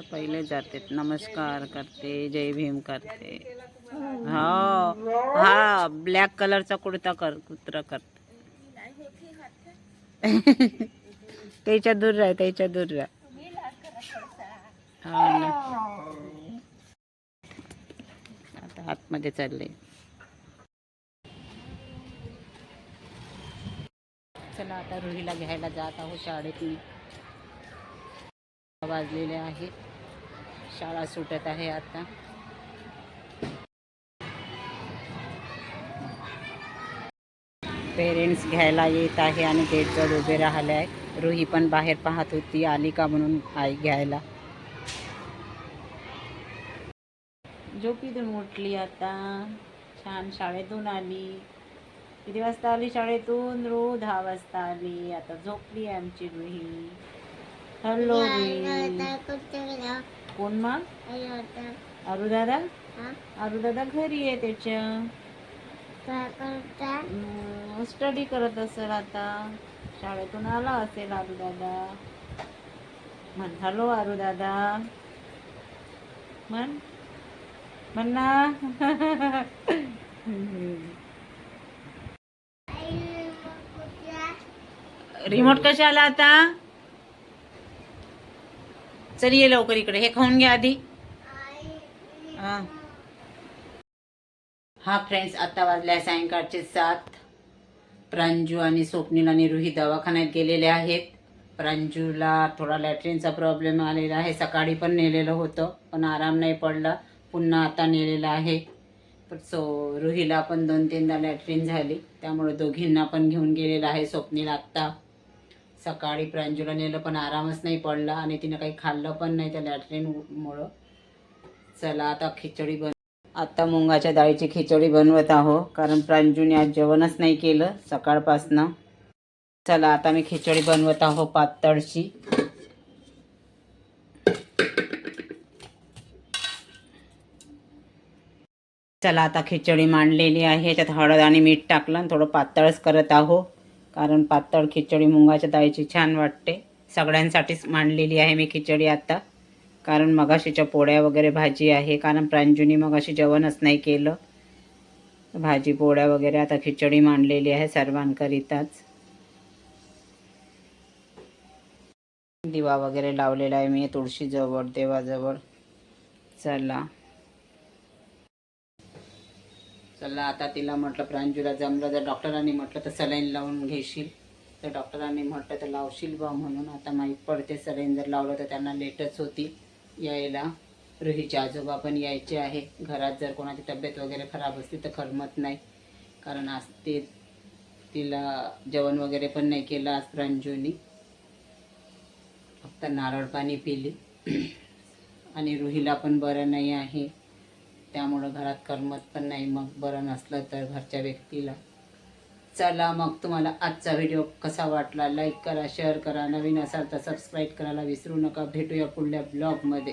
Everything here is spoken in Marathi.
त्या पहिले जाते नमस्कार करते जय भीम करते. हो हा ब्लॅक कलरचा कुर्ता कर कुत्रा करते. त्याच्या दूर राह त्याच्या दूर राह. आता आतमध्ये चालले. चला आता रुहीला घ्यायला जात आहोत शाळेत मी वाजलेले आहेत शाळा सुटत आहे आता. पेरेंट्स घ्यायला येत आहे आणि गेटजवळ उभे राहिले आहे. रुही पण बाहेर पाहत होती आली का म्हणून आई घ्यायला. झोपीतून उठली आता. छान शाळेतून आली. किती वाजता आली शाळेतून? रो दहा वाजता आली. आता झोपली आहे आमची रुही. हॅलो कोण मग अरू दादा अरू दादा घरी आहे त्याच्या. स्टडी करत? असेल आता. शाळेतून आला असेल आरू दादा म्हण? हॅलो आरू दादा म्हण म्हण ना रिमोट कशाला आता? चल ये लवकर इकडे. हे खाऊन घ्या आधी. हा. फ्रेंड्स आता वाजल्या सायंकाळचे सात. प्रांजू आणि स्वप्नील आणि रुही दवाखान्यात गेलेले आहेत. प्रांजूला थोडा लॅट्रिनचा प्रॉब्लेम आलेला आहे. सकाळी पण नेलेलं होतं पण आराम नाही पडला. पुन्हा आता नेलेलं आहे. सो रुहीला पण दोन तीनदा लॅट्रिन झाली. त्यामुळे दोघींना पण घेऊन गेलेलं आहे स्वप्नील आत्ता. सकाळी प्रांजूला नेलं पण आरामच नाही पडला आणि तिनं काही खाल्लं पण नाही त्या लॅट्रिनमुळं. चला आता खिचडी बन आता मुंगाच्या डाळीची खिचडी बनवत आहो कारण प्रांजूने आज जेवणच नाही केलं सकाळपासनं. चला आता मी खिचडी बनवत आहो पातळशी चला आता खिचडी मांडलेली आहे त्यात हळद आणि मीठ टाकलं आणि थोडं पातळच करत आहो कारण पातळ खिचडी मुंगाच्या डाळीची छान वाटते. सगळ्यांसाठीच मांडलेली आहे मी खिचडी आता. कारण मगाशीच्या पोळ्या वगैरे भाजी आहे. कारण प्रांजूनी मगाशी जेवणच नाही केलं. भाजी पोळ्या वगैरे आता खिचडी मांडलेली आहे सर्वांकरिताच. दिवा वगैरे लावलेला आहे मी तुळशीजवळ देवाजवळ. चला. चला आता तिला म्हटलं प्रांजूला जमलं जर डॉक्टरांनी म्हटलं तर सलाईन लावून घेशील. तर डॉक्टरांनी म्हटलं तर लावशील बा म्हणून. आता माहीत पडते सलाईन जर लावलं तर त्यांना लेटच होती यायला. रुहीचे आजोबा पण यायचे आहे. घरात जर कोणाची तब्येत वगैरे खराब असली तर करमत नाही. कारण आज ते तिला जेवण वगैरे पण नाही केलं आज प्रांजूनी. फक्त नारळ पाणी पिली. आणि रुहीला पण बरं नाही आहे. त्यामुळं घरात करमत पण नाही. मग बरं नसलं तर घरच्या व्यक्तीला. चला मग तुम्हाला आजचा व्हिडिओ कसा वाटला? लाईक करा शेअर करा. नवीन असाल तर सबस्क्राईब करायला विसरू नका. भेटूया पुढल्या ब्लॉगमध्ये